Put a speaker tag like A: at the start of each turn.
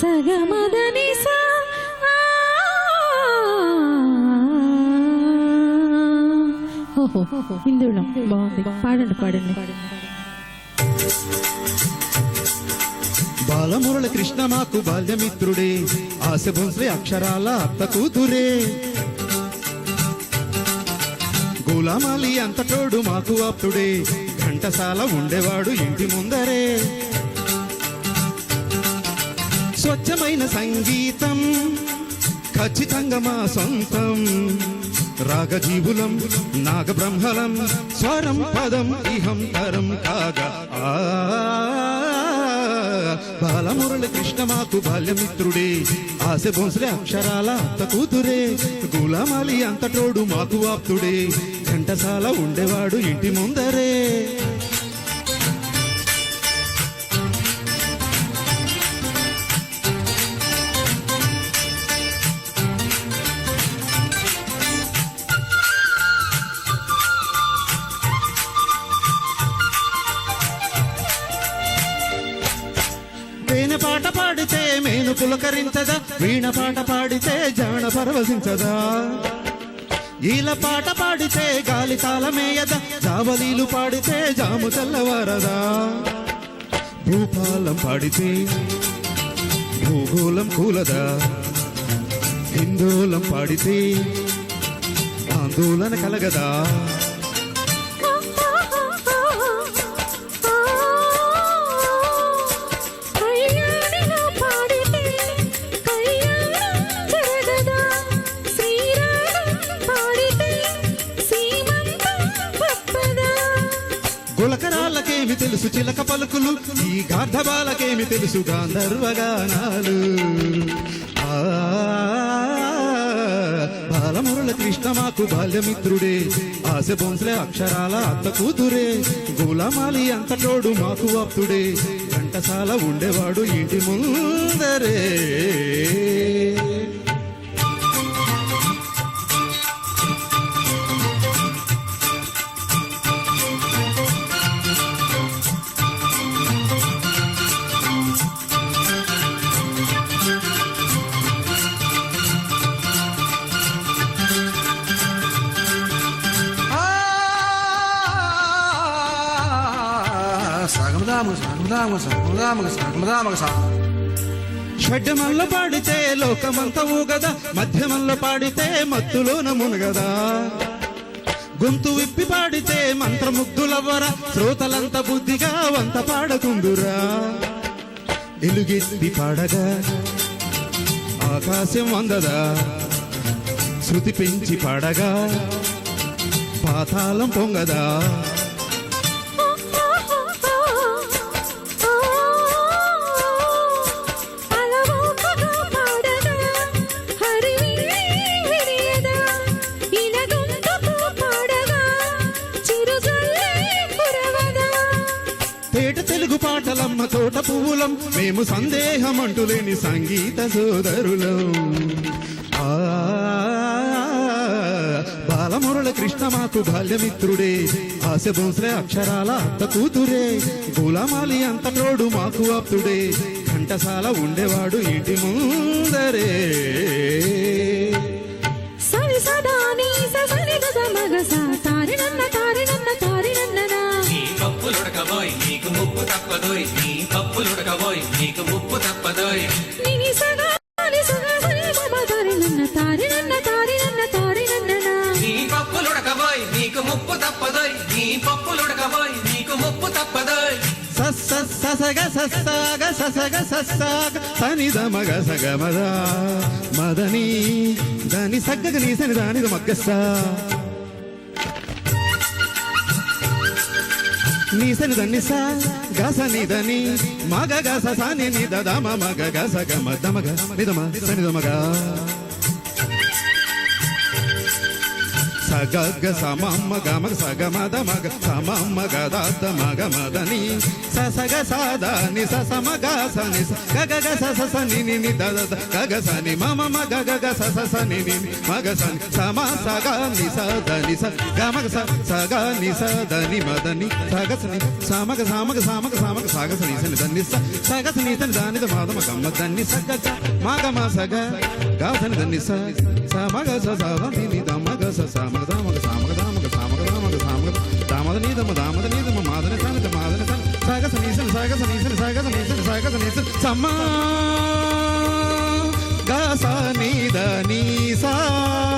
A: సగమదని సా ఓహో ఇందులో బాగుంది. పాడండి పాడండి.
B: బాలమురళ కృష్ణ మాకు బాల్యమిత్రుడే. ఆశ భోంస్లే అక్షరాల అత్త కూతురే. గులామాలి అంతటోడు మాకు ఆప్తుడే ఘంటసాల ఉండేవాడు ఇంటి ముందరే. స్వచ్ఛమైన సంగీతం. ఖచ్చితంగా మా సొంతం. రాగజీవులం నాగబ్రహ్మలం స్వరం పదం ఇహం తరం కాగా. బాలమురళి కృష్ణ మాకు బాల్యమిత్రుడే. ఆశ భోంస్లే అక్షరాల అంత కూతురే. గులామాలి అంతటోడు మాకు ఆప్తుడే. ఘంటసాల ఉండేవాడు ఇంటి ముందరే. పులకరించదా వీణ పాట పాడితే జాణ పరవశించదా? ఈల పాట పాడితే గాలి తాళమేయదా? జావలీలు పాడితే జాము తెల్లవారదా? భూపాలం పాడితే భూగోళం కూలదా? హిందోళం పాడితే ఆందోళన కలగదా? గులకరాళ్ళకేమి తెలుసు చిలక పలుకులు? ఈ గార్ధబాలకేమి తెలుసు గాంధర్వగానాలు ఆ, బాలమురళ కృష్ణ మాకు బాల్యమిత్రుడే. ఆశ బొంసలే అక్షరాల అత్త కూతురే. గులామాలి అంతటోడు మాకు ఆప్తుడే ఘంటసాల ఉండేవాడు ఇంటి ముందరే.
C: సాగమదామగ
B: పాడితే లోకమంతా ఊగదా మధ్యమంలో పాడితే మత్తులోన మునగదా. గొంతు విప్పి పాడితే మంత్రముగ్ధులవ్వరా శ్రోతలంత బుద్ధిగా వంత పాడకుందురా ఎలుగెత్తి పాడగా ఆకాశం వందదా. శృతి పెంచి పాడగా పాతాళం పొంగదా. తేట తెలుగు పాటలమ్మ తోట పువ్వులం. మేము సందేహం అంటులేని సంగీత సోదరులం. ఆ, బాలమురళ కృష్ణ మాకు బాల్యమిత్రుడే. ఆశ బోన్స్లే అక్షరాల అత్త కూతురే. గులామాలి అంతటోడు మాకు ఆప్తుడే ఘంటసాల ఉండేవాడు ఇంటి ముందరే.
D: తప్పదోయ్ నీ పప్పులుడకబోయ్ నీకు ముప్పు తప్పదోయ్.
A: ని.
D: పప్పులుడకబోయ్ నీకు ముప్పు తప్పదోయ్. నీ పప్పులుడకబోయ్ నీకు ముప్పు తప్పదోయ్.
B: ససగ సస్సాగ ససగ సస్సాగ సనిద మగ సగ మద మదని దాని సగ్గగ నీ సని దానిద మగ్గస్సా నీ సని దని సా గస నిదని మగ గస సని నిద దమ మగ గస గమ దమ గ నిదమ సని దమ సగగ సమమ్మ గమ సగ మద మగ సమమ్మ గదాద మగ మదని ససగ సాద ని స సమ గ స ని స గ గ గ స స స ని ని ని ద ద ద గ గ స ని మ మ మ గ స స స ని ని ని మ గ స ని స మ స గ ని స ద ని స గ మ గ స స గ ని స ద ని మ ద ని స గ స ని స మ గ గ స మ స మ స గ ని ని ద ని స స గ స మ ద గ మ ద స గ స గ ని ద స స మ గ స సామగ ద ని దామద నీదమ మ గ మాదన స మ గ సాగ సనీసన సాగ సనీసన సాగ సనీసన ద గ గ